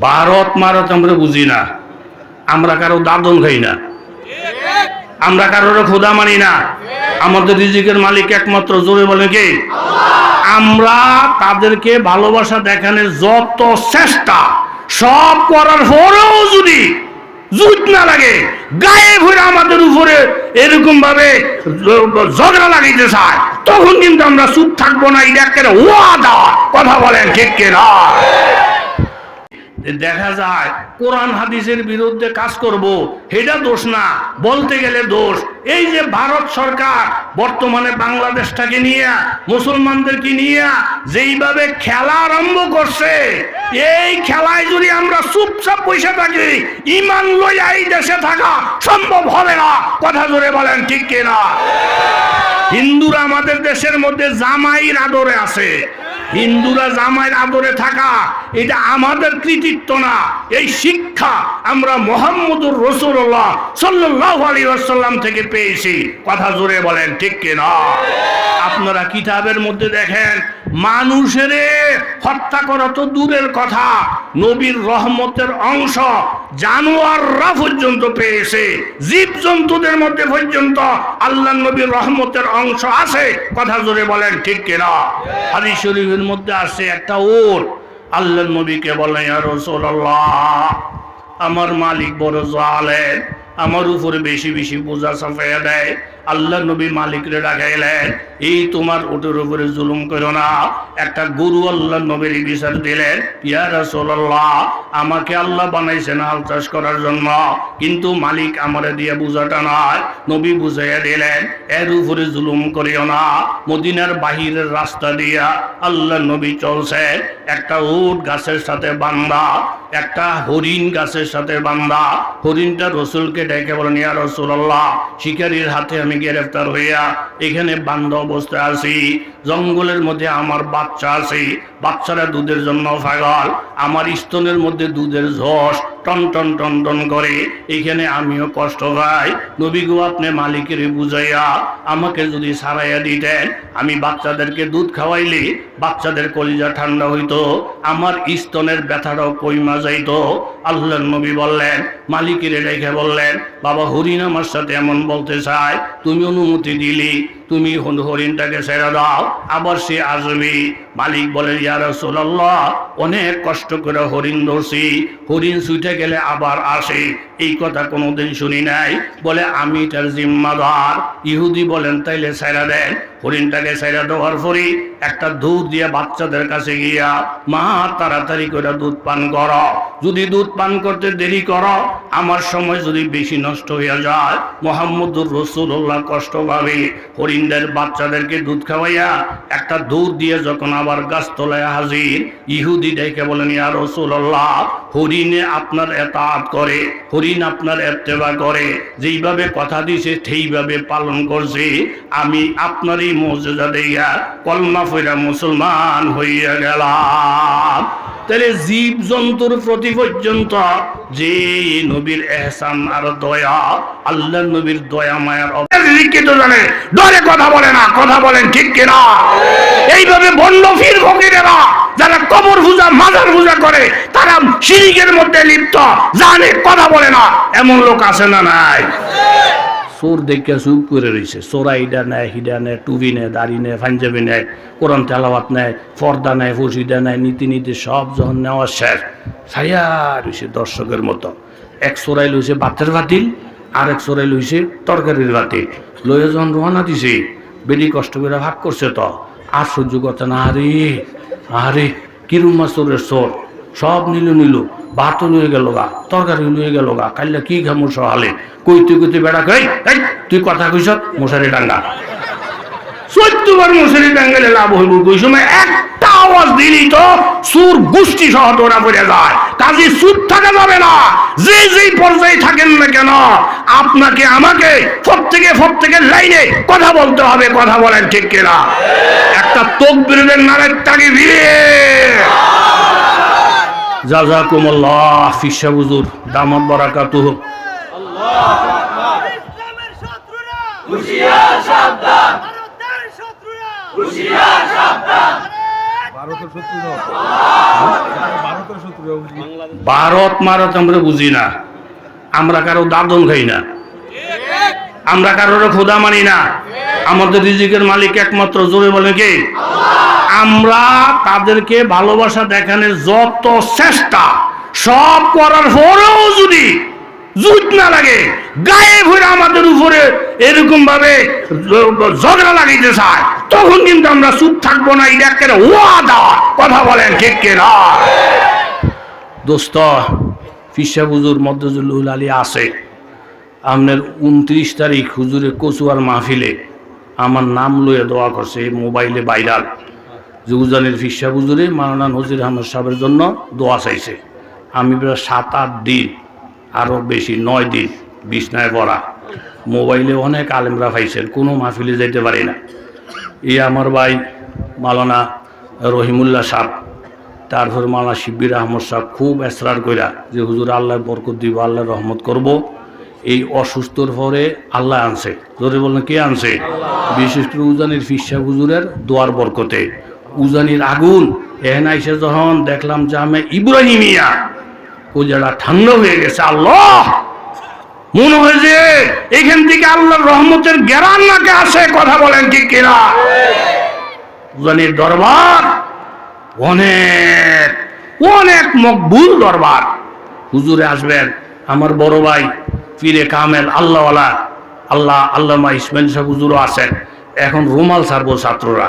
ভারত মারত আমরা বুঝি না। আমরা কারও দাদন খাই না। আমরা কারোর খোদা মানি না। আমাদের রিজিকের মালিক একমাত্র জোরে বলে কি? আমরা তাদেরকে ভালোবাসা দেখানোর যত চেষ্টা সব করার পরেও যদি জুত না লাগে, গায়ে ভরে আমাদের উপরে এরকম ভাবে ঝগড়া লাগাইতে চায়, তখন কিন্তু আমরা চুপ থাকব না এটা একটা ওয়াদা। কথা বলেন ঠিক কিনা? দেখা যায় কোরআন হাদিসের বিরুদ্ধে কাজ করব এটা দোষ না, বলতে গেলে দোষ। এই যে ভারত সরকার বর্তমানে বাংলাদেশটাকে নিয়ে, মুসলমানদেরকে নিয়ে যেইভাবে খেলা আরম্ভ করছে, এই খেলায় যদি আমরা চুপচাপ বসে থাকি, ইমান লইয়া এই দেশে থাকা সম্ভব হবে না। কথা ধরে বলেন, ঠিক কিনা? হিন্দুরা আমাদের দেশের মধ্যে জামাইয়ের আদরে আছে। হিন্দুরা জামাইয়ের আদরে থাকা, এটা আমাদের কৃতিত্ব না। এই শিক্ষা আমরা মোহাম্মদুর রসুল্লাহ সাল্লাহ আলী আসাল্লাম থেকে পেয়েছি। কথা জোরে বলেন, ঠিক কিনা আপনারা কিতাবের মধ্যে দেখেন, মানুষের হত্যা করা তো দূরের কথা, নবীর রহমতের অংশ জানোয়াররা পর্যন্ত পেয়েছে, জীব জন্তুদের মধ্যে পর্যন্ত আল্লাহ নবীর রহমতের অংশ আছে। কথা জোরে বলেন, ঠিক কিনা? হাদিস শরীফের মধ্যে আছে একটা ওর। আল্লাহ নবীকে বলেন আমার মালিক বড় জালেম। আমার উপরে বেশি বেশি বোঝা চাপাইয়া দেয়। আল্লাহ নবী মালিকরে ডাকাইলেন। এই তোমার ওটের উপরে জুলুম করো না। একটা গরু আল্লাহ নবীর বিচার দিলেন। ইয়া রাসূলুল্লাহ, আমাকে আল্লাহ বানাইছেন হাল চাষ করার জন্য। কিন্তু মালিক আমারে দিয়ে বুঝাটা নয় নবী বুঝাইয়া দিলেন, এর উপরে জুলুম করিও না। মদিনার বাহিরের রাস্তা দিয়া আল্লাহ নবী চলছে। একটা উট গাছের সাথে বান্দা একটা হরিণ গাছের সাথে বান্দা হরিণটা রসুলকে ডেকে বলেন, ইয়া রসুল্লাহ শিকারীর হাতে আমি গ্রেফতার হইয়া এখানে বান্ধ অবস্থায় আছি। জঙ্গলের মধ্যে আমার বাচ্চা আছে। বাচ্চারা দুধের জন্য পাগল। আমার স্তনের মধ্যে দুধের ঝস টন টন টন টন করে। এখানে আমিও কষ্ট পাই। নবী গো আপনি মালিকের বুঝাইয়া আমাকে যদি সারাইয়া দিতেন, আমি বাচ্চাদেরকে দুধ খাওয়াইলে, বাচ্চাদের কলিজা ঠান্ডা হইতো, আমার স্তনের ব্যথাটাও কইমা যাইতো। আল্লাহ নবী বললেন, মালিকের রেখে বললেন, বাবা, হরিণ আমার সাথে এমন বলতে চায়, তুমি অনুমতি দিলি, তুমি হরিণটাকে ছেড়ে দাও, আবার সে আসবে। মালিক বলে, ইয়া রাসূলুল্লাহ, অনেক কষ্ট করে হরিণ ধরছি, হরিণ ছুটে গেলে আবার আসে। এই কথা কোনোদিন শুনি নাই। বলে, আমি তার জিম্মাদার। ইহুদি বলেন, তাইলে ছেড়ে দেন। হরিণটাকে ছেড়ে দেওয়ার পরে একটা দুধ দিয়ে বাচ্চাদের কাছে গিয়া, মা, তাড়াতাড়ি করে দুধ পান করো। যদি দুধ পান করতে দেরি করো, আমার সময় যদি বেশি নষ্ট হয়ে যায়। মোহাম্মদুর রসুল্লাহ কষ্ট পাবে। হরিণদের বাচ্চাদেরকে দুধ খাওয়াইয়া একটা দুধ দিয়ে যখন আবার গাছতলায় হাজির, ইহুদি ডেকে বলেন, ইয়া রসুল্লাহ হরিণে আপনার এতাত করে, হরিণ আপনার এত্তেবা করে। যেইভাবে কথা দিছে, সেইভাবে পালন করছে। আমি আপনারই মর্যাদা দেইয়া কলমা ফইরা মুসলমান হইয়া গেলাম। তাহলে জীব জন্তুর প্রতি পর্যন্ত যে নবীর এহসান আর দয়া আল্লাহ নবীর দয়া, মায়ার কথা বলে না, কথা বলেন ঠিক কিনা? এইভাবে ফির যারা কবর মাজার করে, তারা মধ্যে লিপ্ত, জানে, কথা বলে না। এমন লোক আছে না নাই? চোর দেখে চুপ করে রয়েছে চোরাইডা নেয়, হিডা নেয় টুবি নেয়, দাড়ি নেয় নেয়, কোরআন নেয়, পর্দা নেয় নেয়, নীতি নীতি সব যখন নেওয়া শেষ ছায়া রয়েছে দর্শকের মতো। এক চোরাই লইছে বাতের বাতিল আর এক চোরাই লইছে তরকারির বাতিল লইয়া যখন রোহানা দিছে বেরি কষ্ট করে ভাগ করছে তো। আর সহ্য করতে না, আরে আরে কিরুম মাসুরের চোর? সব নিল নিল, ভাতও নিয়ে গেল গা তরকারি নিয়ে গেল গা। কাইলে কি খামো সহালে? কইতে কইতে বেড়া কই? এই, তুই কথা কইস মশারি ডাঙ্গা। চোদ্দবার মশারি ডাঙ্গালে লাভ হইব কই সময়? একটা আওয়াজ দিলি তো সুর গোষ্ঠী সহ তোরা পড়ে যায়। কাজে সুর থাকা যাবে না। যে যেই পর্যায়ে থাকেন না কেন আপনাকে আমাকে প্রত্যেকে প্রত্যেকের লাইনে কথা বলতে হবে কথা বলেন ঠিক কিনা। একটা তোক বিরোধের নারের তাকে ভিড়ে জাজাকুমুল্লাহ ফিসা হুজুর দামাত বারাকাতুহু। ভারতের শত্রু নয় ভারতের শত্রু ভারত মারত আমরা বুঝি না। আমরা কারও দাদন খাই না। আমরা কারোর খোদা মানি না। আমাদের রিজিকের মালিক একমাত্র জোরে বলে কে? আমরা তাদেরকে ভালোবাসা দেখানোর যত চেষ্টা, সব করার পরেও যদি জুত না লাগে, গায়ে ভরে আমাদের উপরে এরকম ভাবে ঝগড়া লাগাইতে চায়, তখন কিন্তু আমরা চুপ থাকব না। এটা একেবারে ওয়াদা। কথা বলেন, ঠিক কেনা? দোস্ত, ফিসা হুজুর মদ্দজুল আলী আছে। আপনার উনত্রিশ তারিখ হুজুরে কচুয়ার মাহফিলে আমার নাম লয়ে দোয়া করছে মোবাইলে বাইরাল জুগুজানের ফিসা হুজুরে মাওলানা নজির আহমদ সাহেবের জন্য দোয়া চাইছে। আমি প্রায় সাত, আট দিন আরও বেশি নয় দিন বিছনায় পড়া। মোবাইলে অনেক আলেমরা পাইছেন, কোনো মাহফিলে যাইতে পারি না। এই আমার ভাই মালানা রহিমুল্লাহ সাহ তারপর মালা শিবির আহমদ সাহেব খুব এসরার কইরা যে হুজুর আল্লাহ বরকত দিব আল্লাহ রহমত করব। এই অসুস্থর পরে আল্লাহ আনছে। জোরে বললেন কে আনছে? বিশেষ করে উজানির ফিসা হুজুরের দোয়ার বরকতে। উজানির আগুন এহেন আইসে যখন দেখলাম যে আমি ইব্রাহিমিয়া ও যারা ঠান্ডা হয়ে গেছে আল্লাহ! মনে হয় যে এখান থেকে আল্লাহর রহমতের গেরান নাকে আসে কথা বলেন কি কিনা? উজানির দরবার অনেক অনেক মকবুল দরবার। হুজুরে আসবেন, আমার বড় ভাই পীরে কামেল আল্লাহওয়ালা, আল্লাহ আল্লামা ইসমাইল সাহেব হুজুরও আছেন। এখন রুমাল সারবো ছাত্ররা।